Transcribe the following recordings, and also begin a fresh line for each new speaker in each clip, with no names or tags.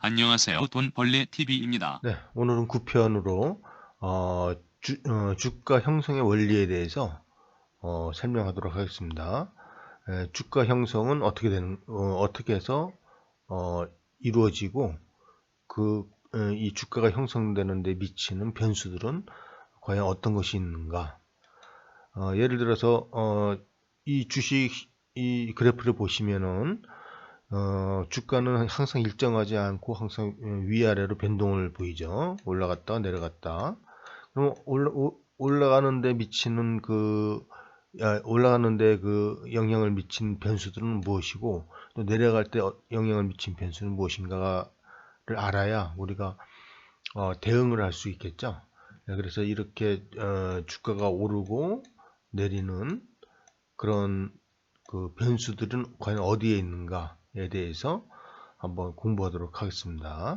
안녕하세요. 돈벌레 TV입니다.
네, 오늘은 9편으로 어, 주, 가 형성의 원리에 대해서 어, 설명하도록 하겠습니다. 에, 주가 형성은 어떻게 되는 어, 떻게 해서 어, 이루어지고 그이 주가가 형성되는 데 미치는 변수들은 과연 어떤 것이 있는가? 어, 예를 들어서 어, 이 주식 이 그래프를 보시면은 어, 주가는 항상 일정하지 않고 항상 위아래로 변동을 보이죠. 올라갔다 내려갔다. 그럼 올라, 올라가는데 미치는 그 올라가는데 그 영향을 미친 변수들은 무엇이고 또 내려갈 때 어, 영향을 미친 변수는 무엇인가를 알아야 우리가 어, 대응을 할 수 있겠죠. 네, 그래서 이렇게 어, 주가가 오르고 내리는 그런 그 변수들은 과연 어디에 있는가 에 대해서 한번 공부하도록 하겠습니다.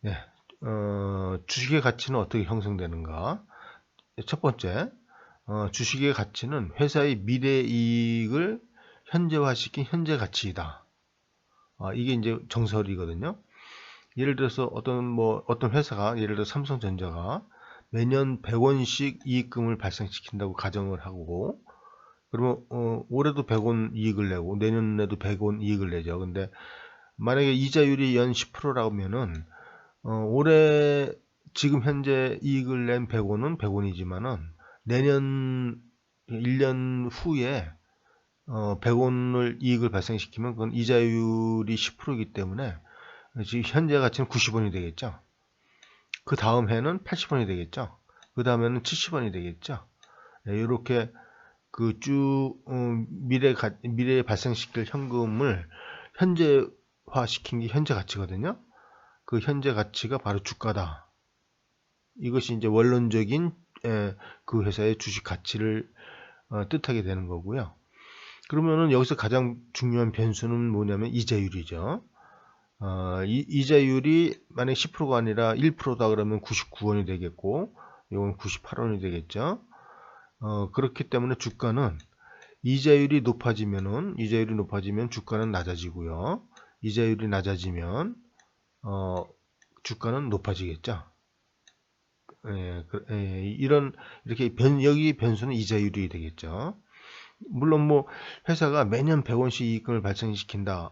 네, 어, 주식의 가치는 어떻게 형성되는가? 첫 번째, 어, 주식의 가치는 회사의 미래 이익을 현재화시킨 현재 가치이다. 아, 이게 이제 정설이거든요. 예를 들어서 어떤 뭐 어떤 회사가 예를 들어 삼성전자가 매년 100원씩 이익금을 발생시킨다고 가정을 하고 그러면 어, 올해도 100원 이익을 내고 내년에도 100원 이익을 내죠. 근데 만약에 이자율이 연 10%라면은 어, 올해 지금 현재 이익을 낸 100원은 100원이지만은 내년 1년 후에 어, 100원을 이익을 발생시키면 그건 이자율이 10%이기 때문에 지금 현재 가치는 90원이 되겠죠. 그 다음 해는 80원이 되겠죠. 그 다음에는 70원이 되겠죠. 네, 이렇게 그쭉 어, 미래 가, 미래에 발생시킬 현금을 현재화 시킨 게 현재 가치거든요. 그 현재 가치가 바로 주가다. 이것이 이제 원론적인 에, 그 회사의 주식 가치를 어, 뜻하게 되는 거고요. 그러면은 여기서 가장 중요한 변수는 뭐냐면 이자율이죠. 어, 이, 이자율이 만약 10%가 아니라 1%다 그러면 99원이 되겠고 이건 98원이 되겠죠. 어, 그렇기 때문에 주가는 이자율이 높아지면은 이자율이 높아지면 주가는 낮아지고요. 이자율이 낮아지면 어, 주가는 높아지겠죠. 예, 그, 예, 이런 이렇게 변 여기 변수는 이자율이 되겠죠. 물론 뭐 회사가 매년 100원씩 이익금을 발생시킨다는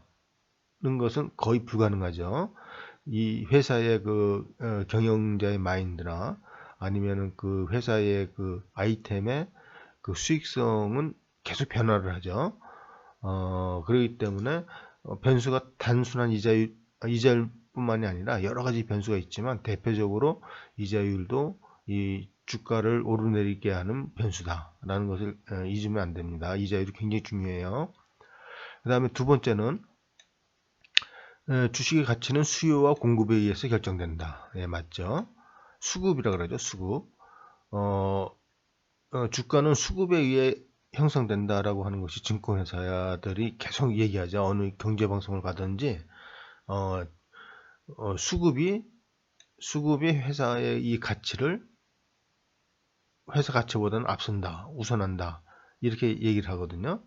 것은 거의 불가능하죠. 이 회사의 그 어, 경영자의 마인드나 아니면은 그 회사의 그 아이템의 그 수익성은 계속 변화를 하죠. 어, 그렇기 때문에 어, 변수가 단순한 이자율, 이자율뿐만이 아니라 여러 가지 변수가 있지만 대표적으로 이자율도 이 주가를 오르내리게 하는 변수다라는 것을 어, 잊으면 안 됩니다. 이자율이 굉장히 중요해요. 그 다음에 두 번째는 주식의 가치는 수요와 공급에 의해서 결정된다. 예, 맞죠? 수급이라 그러죠. 수급. 어, 어, 주가는 수급에 의해 형성된다라고 하는 것이 증권회사들이 계속 얘기하죠. 어느 경제방송을 가든지 어, 어, 수급이 수급이 회사의 이 가치를 회사 가치보다는 앞선다, 우선한다 이렇게 얘기를 하거든요.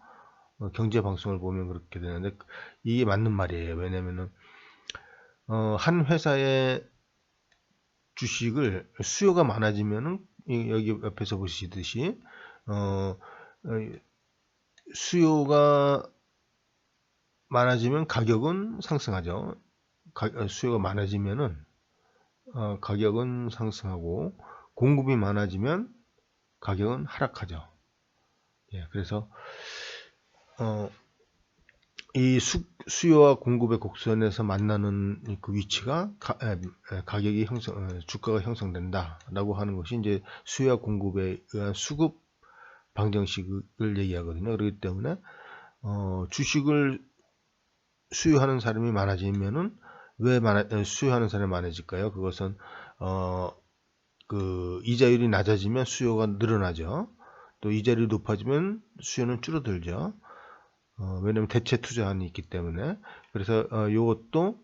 어, 경제 방송을 보면 그렇게 되는데 이게 맞는 말이에요. 왜냐면은 어, 한 회사의 주식을 수요가 많아지면은 여기 옆에서 보시듯이 어, 어, 수요가 많아지면 가격은 상승하죠. 가, 어, 수요가 많아지면은 어, 가격은 상승하고 공급이 많아지면 가격은 하락하죠. 예, 그래서 어, 이 수, 수요와 공급의 곡선에서 만나는 그 위치가 가, 에, 격이 형성, 어, 주가가 형성된다라고 하는 것이 이제 수요와 공급에 의한 수급 방정식을 얘기하거든요. 그렇기 때문에 어, 주식을 수요하는 사람이 많아지면은 왜 많아, 어, 수요하는 사람이 많아질까요? 그것은 어, 그 이자율이 낮아지면 수요가 늘어나죠. 또 이자율이 높아지면 수요는 줄어들죠. 어, 왜냐하면 대체 투자안이 있기 때문에 그래서 어, 이것도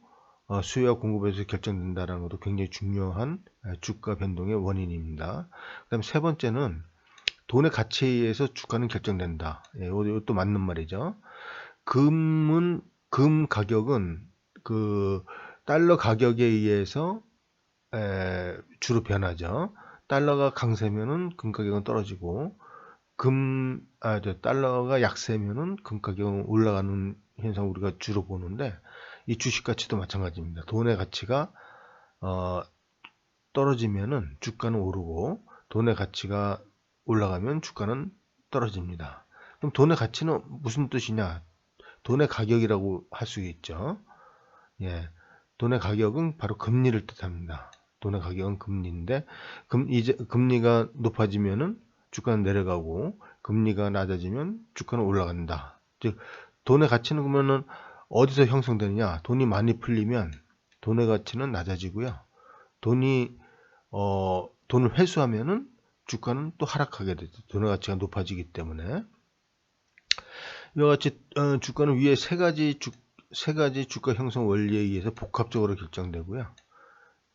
어, 수요와 공급에서 결정된다는 것도 굉장히 중요한 주가 변동의 원인입니다. 그 다음 세 번째는 돈의 가치에 의해서 주가는 결정된다. 예, 이것도 맞는 말이죠. 금은 금 가격은 그 달러 가격에 의해서 에, 주로 변하죠. 달러가 강세면은 금 가격은 떨어지고 금, 아, 저 달러가 약세면은 금 가격은 올라가는 현상 우리가 주로 보는데 이 주식 가치도 마찬가지입니다. 돈의 가치가 어, 떨어지면은 주가는 오르고 돈의 가치가 올라가면 주가는 떨어집니다. 그럼 돈의 가치는 무슨 뜻이냐? 돈의 가격이라고 할 수 있죠. 예. 돈의 가격은 바로 금리를 뜻합니다. 돈의 가격은 금리인데 금 이제 금리가 높아지면은 주가는 내려가고 금리가 낮아지면 주가는 올라간다. 즉 돈의 가치는 그러면은 어디서 형성되느냐? 돈이 많이 풀리면 돈의 가치는 낮아지고요. 돈이 어 돈을 회수하면은 주가는 또 하락하게 되죠. 돈의 가치가 높아지기 때문에 이와 같이 어, 주가는 위에 세 가지 주, 세 가지 주가 형성 원리에 의해서 복합적으로 결정되고요.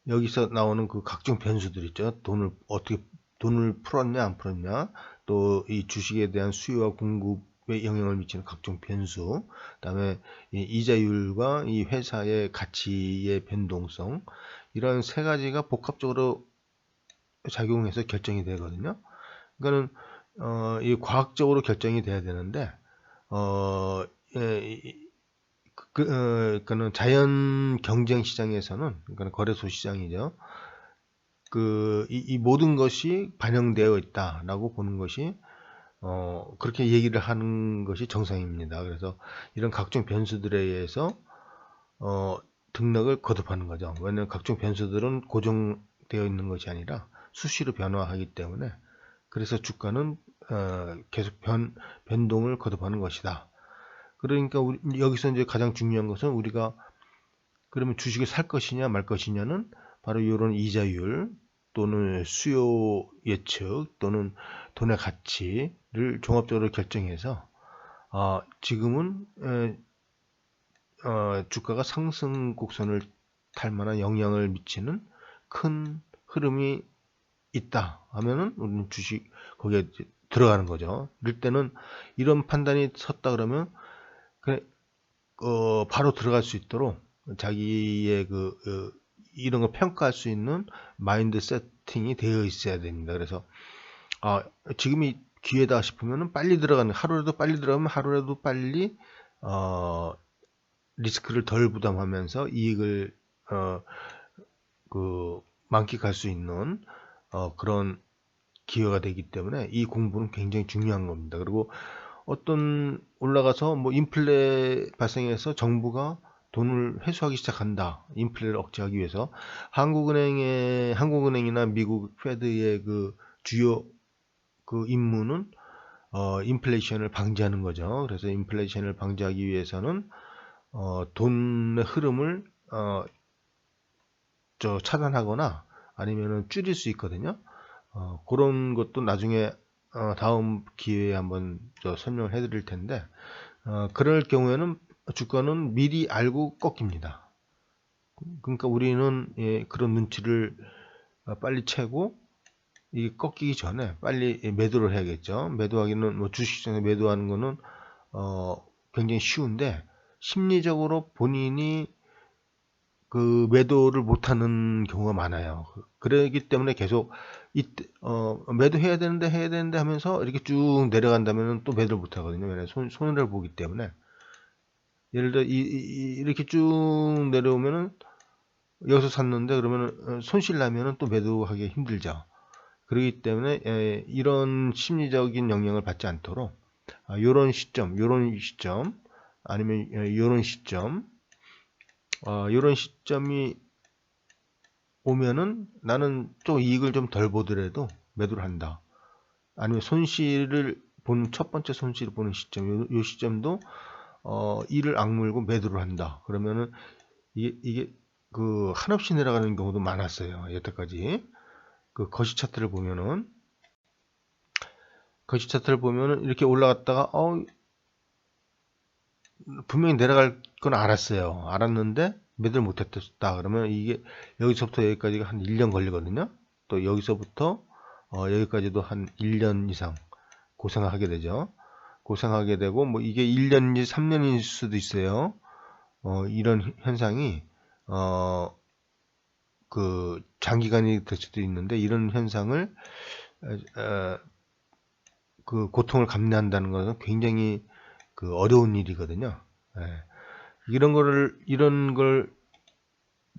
여기서 나오는 그 각종 변수들 있죠. 돈을 어떻게 돈을 풀었냐 안 풀었냐, 또 이 주식에 대한 수요와 공급에 영향을 미치는 각종 변수, 그다음에 이 이자율과 이 회사의 가치의 변동성 이런 세 가지가 복합적으로 작용해서 결정이 되거든요. 그러니까는 어, 이 과학적으로 결정이 돼야 되는데 어, 예, 이- 그, 어, 그러니까는 자연 경쟁 시장에서는 그러니까 거래소 시장이죠. 그, 이, 이 모든 것이 반영되어 있다라고 보는 것이 어, 그렇게 얘기를 하는 것이 정상입니다. 그래서 이런 각종 변수들에 의해서 어, 등락을 거듭하는 거죠. 왜냐하면 각종 변수들은 고정되어 있는 것이 아니라 수시로 변화하기 때문에 그래서 주가는 어, 계속 변, 변동을 거듭하는 것이다. 그러니까 우리, 여기서 이제 가장 중요한 것은 우리가 그러면 주식을 살 것이냐 말 것이냐는 바로 이런 이자율 또는 수요 예측 또는 돈의 가치를 종합적으로 결정해서 아, 지금은 에, 어, 주가가 상승 곡선을 탈 만한 영향을 미치는 큰 흐름이 있다 하면은 우리는 주식 거기에 들어가는 거죠. 이럴 때는 이런 판단이 섰다 그러면 그래, 어, 바로 들어갈 수 있도록 자기의 그 어, 이런 걸 평가할 수 있는 마인드 세팅이 되어 있어야 됩니다. 그래서 아, 지금이 기회다 싶으면은 빨리 들어가는 하루라도 빨리 들어가면 하루라도 빨리 어, 리스크를 덜 부담하면서 이익을 어, 그 만끽할 수 있는 어, 그런 기회가 되기 때문에 이 공부는 굉장히 중요한 겁니다. 그리고 어떤 올라가서 뭐 인플레 발생해서 정부가 돈을 회수하기 시작한다. 인플레를 억제하기 위해서 한국은행의 한국은행이나 미국 페드의 그 주요 그 임무는 어, 인플레이션을 방지하는 거죠. 그래서 인플레이션을 방지하기 위해서는 어, 돈의 흐름을 어, 저 차단하거나 아니면은 줄일 수 있거든요. 어, 그런 것도 나중에 어, 다음 기회에 한번 저 설명을 해드릴 텐데 어, 그럴 경우에는 주가는 미리 알고 꺾입니다. 그러니까 우리는 예, 그런 눈치를 어, 빨리 채고 이게 꺾이기 전에 빨리 예, 매도를 해야겠죠. 매도하기는 뭐 주식시장에 매도하는 거는 어, 굉장히 쉬운데 심리적으로 본인이 그 매도를 못하는 경우가 많아요. 그러기 때문에 계속 이때 어, 매도해야 되는데 해야 되는데 하면서 이렇게 쭉 내려간다면 또 매도를 못 하거든요. 왜냐 손 손해를 보기 때문에 예를 들어 이, 이, 이렇게 쭉 내려오면은 여기서 샀는데 그러면은 손실 나면은 또 매도하기 힘들죠. 그렇기 때문에 에, 이런 심리적인 영향을 받지 않도록 아, 요런 시점, 요런 시점 아니면 에, 요런 시점 어, 이런 시점이 오면은 나는 좀 이익을 좀 덜 보더라도 매도를 한다. 아니면 손실을 보는 첫 번째 손실을 보는 시점, 요, 요 시점도 어, 이를 악물고 매도를 한다. 그러면은 이게, 이게 그 한없이 내려가는 경우도 많았어요. 여태까지 그 거시 차트를 보면은 거시 차트를 보면은 이렇게 올라갔다가 어 분명히 내려갈 건 알았어요. 알았는데 매도를 못 했다. 그러면 이게 여기서부터 여기까지가 한 1년 걸리거든요. 또 여기서부터 어, 여기까지도 한 1년 이상 고생하게 되죠. 고생하게 되고 뭐 이게 1년인지 3년일 수도 있어요. 어, 이런 현상이 어, 그 장기간이 될 수도 있는데 이런 현상을 어, 어, 그 고통을 감내한다는 것은 굉장히 그 어려운 일이거든요. 예. 이런 거를 이런 걸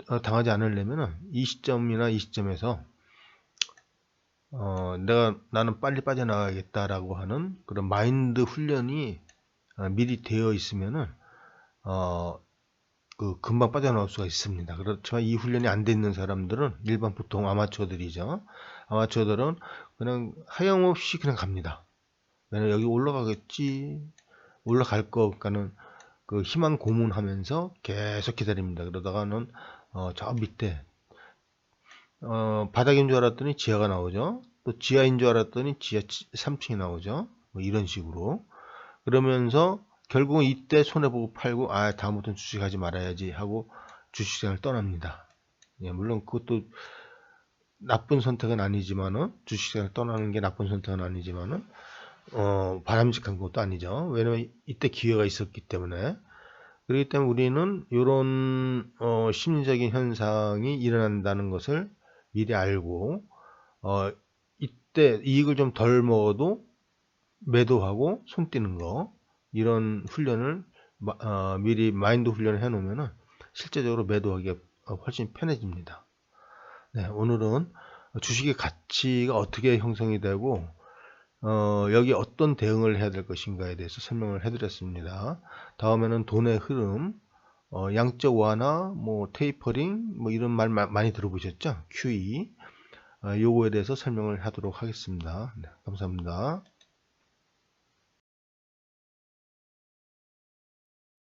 어, 당하지 않으려면은 이 시점이나 이 시점에서 어, 내가 나는 빨리 빠져나가겠다라고 하는 그런 마인드 훈련이 어, 미리 되어 있으면은 어, 그 금방 빠져나올 수가 있습니다. 그렇지만 이 훈련이 안 돼 있는 사람들은 일반 보통 아마추어들이죠. 아마추어들은 그냥 하염없이 그냥 갑니다. 왜냐면 여기 올라가겠지, 올라갈 거니까는 그 희망 고문하면서 계속 기다립니다. 그러다가는 어, 저 밑에 어, 바닥인 줄 알았더니 지하가 나오죠. 또 지하인 줄 알았더니 지하 3층이 나오죠. 뭐 이런 식으로 그러면서 결국은 이때 손해보고 팔고 아 다음부터는 주식하지 말아야지 하고 주식시장을 떠납니다. 예, 물론 그것도 나쁜 선택은 아니지만은 주식시장을 떠나는 게 나쁜 선택은 아니지만은 어, 바람직한 것도 아니죠. 왜냐면 이때 기회가 있었기 때문에 그렇기 때문에 우리는 이런 어, 심리적인 현상이 일어난다는 것을 미리 알고 어, 이때 이익을 좀 덜 먹어도 매도하고 손 떼는 거 이런 훈련을 마- 어, 미리 마인드 훈련을 해 놓으면은 실제적으로 매도하기가 어, 훨씬 편해집니다. 네, 오늘은 주식의 가치가 어떻게 형성이 되고 어, 여기 어떤 대응을 해야 될 것인가에 대해서 설명을 해드렸습니다. 다음에는 돈의 흐름, 어, 양적 완화, 뭐 테이퍼링, 뭐 이런 말 마- 많이 들어보셨죠? QE. 어, 요거에 대해서 설명을 하도록 하겠습니다. 네, 감사합니다.